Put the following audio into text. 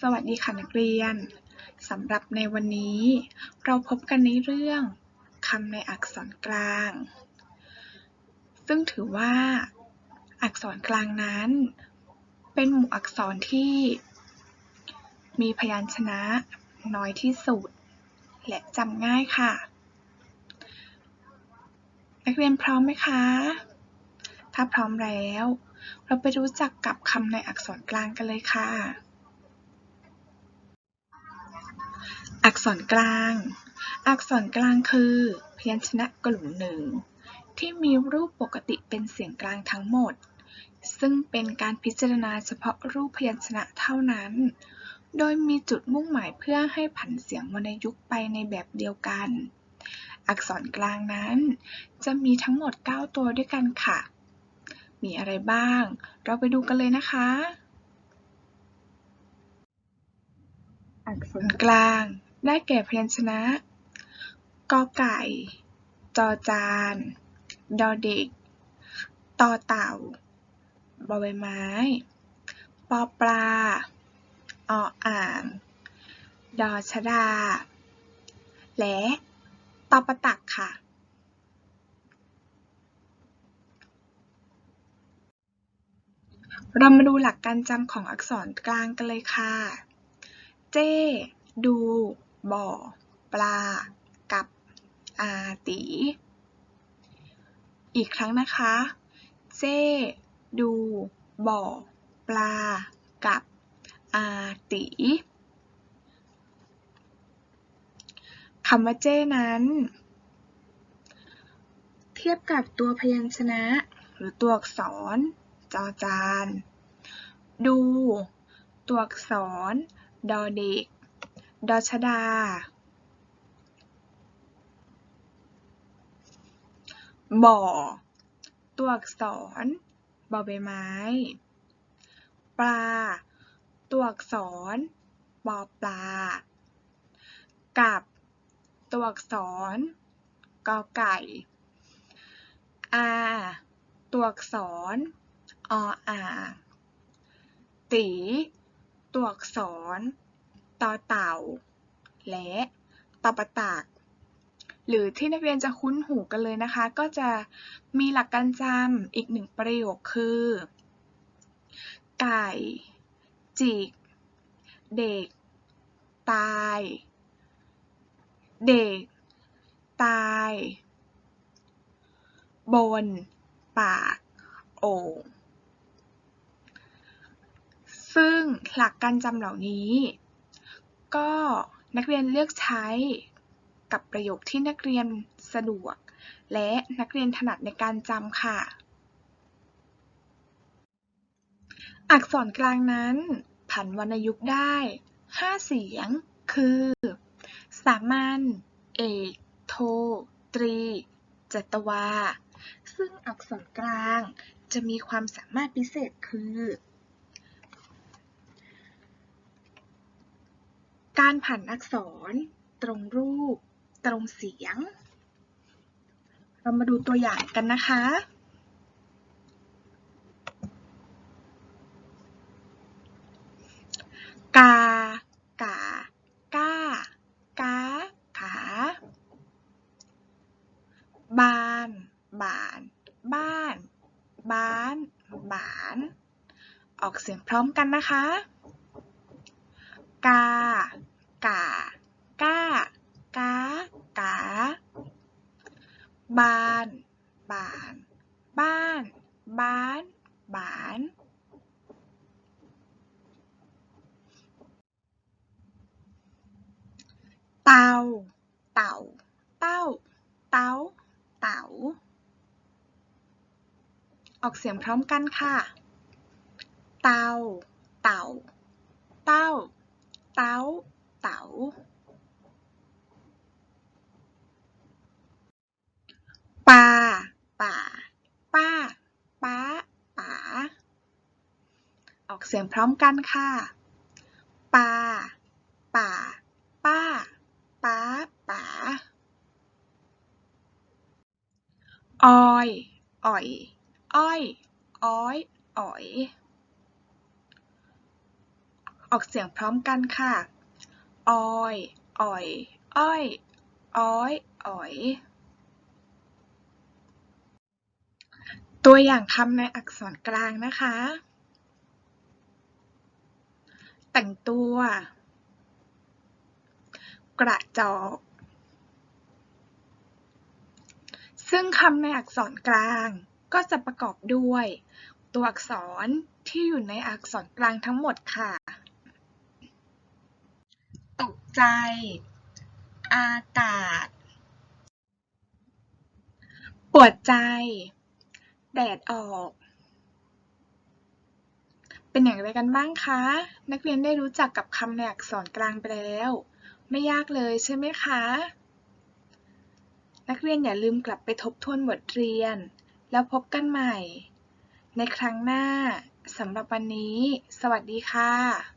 สวัสดีค่ะนักเรียน สำหรับในวันนี้ เราพบกันในเรื่องคำในอักษรกลาง ซึ่งถือว่า อักษรกลางนั้น เป็นหมู่อักษรที่ มีพยัญชนะน้อยที่สุด และจำง่ายค่ะ นักเรียนพร้อมไหมคะ ถ้าพร้อมแล้ว เราไปรู้จักกับคำในอักษรกลางกันเลยค่ะ อักษรกลาง อักษรกลางคือ พยัญชนะกลุ่มหนึ่ง ที่มีรูปปกติเป็นเสียงกลางทั้งหมด ซึ่งเป็นการพิจารณาเฉพาะรูปพยัญชนะเท่านั้น โดยมีจุดมุ่งหมายเพื่อให้ผันเสียงวรรณยุกต์ไปในแบบเดียวกัน อักษรกลางนั้น จะมีทั้งหมด 9 ตัวด้วยกันค่ะ มีอะไรบ้าง เราไปดูกันเลยนะคะ อักษรกลาง ได้แก่พยัญชนะ กอไก่ จอจาน ดอเด็กตอเต่า บอใบไม้ ปอปลา ออ่าง ดอชดา และตอประตักค่ะเรามาดูหลักการจำของอักษรกลางกันเลยค่ะ เจ ดู บ่อ ปลา กับอาตี อีกครั้งนะคะ เจ้ ดู บ่อ ปลา กับอาตีคำว่าเจ้นั้น เทียบกับตัวพยัญชนะ หรือตัวอักษร จอจาน ดู ตัวอักษร ดอเด็ก ดอชดา บ่อ ตัวอักษรบอใบไม้ ปลา ตัวอักษรปอปลา กับ ตัวอักษรกอไก่ อาตัวอักษรออ่างตี ตัวอักษร ต่อเต่า และตอประตักหรือที่นักเรียนจะคุ้นหูกันเลยนะคะ ก็จะมีหลักการจำอีกหนึ่งประโยคคือ ไก่ จิก เด็ก ตาย เด็ก ตาย บน ปาก โอ่งซึ่งหลักการจำเหล่านี้ ก็นักเรียนเลือกใช้กับประโยคที่นักเรียนสะดวก และนักเรียนถนัดในการจำค่ะ อักษรกลางนั้น ผันวรรณยุกต์ได้ 5 เสียง คือ สามัญ เอก โท ตรี จัตวา ซึ่งอักษรกลางจะมีความสามารถพิเศษคือ การผันอักษร ตรงรูป ตรงเสียง เรามาดูตัวอย่างกันนะคะ กากาก้ากาขา บาน บาน บ้าน บ้าน บาน ออกเสียงพร้อมกันนะคะ กากาก้ากากาบานบานบ้านบ้านบานเตาเต่าเต้าเต้าเต๋าออกเสียงพร้อมกันค่ะ เตาเต่าเต้า เต้า เต๋าปลาป่า ป้าป๊าป๋า ออกเสียงพร้อมกันค่ะปลาป่า ป้าป๊าป๋า ออย อ่อย อ้อย อ้อย อ๋อยอ ออกเสียงพร้อมกันค่ะ ออย อ่อย อ้อย อ้อย อ๋อย ตัวอย่างคำในอักษรกลางนะคะ แต่งตัว กระจอก ซึ่งคำในอักษรกลางก็จะประกอบด้วย ตัวอักษรที่อยู่ในอักษรกลางทั้งหมดค่ะ ใจ อากาศ ปวดใจ แดดออก เป็นอย่างไรกันบ้างคะ นักเรียนได้รู้จักกับคำในอักษรกลางไปแล้ว ไม่ยากเลยใช่ไหมคะ นักเรียนอย่าลืมกลับไปทบทวนบทเรียน แล้วพบกันใหม่ ในครั้งหน้าสำหรับวันนี้ สวัสดีค่ะ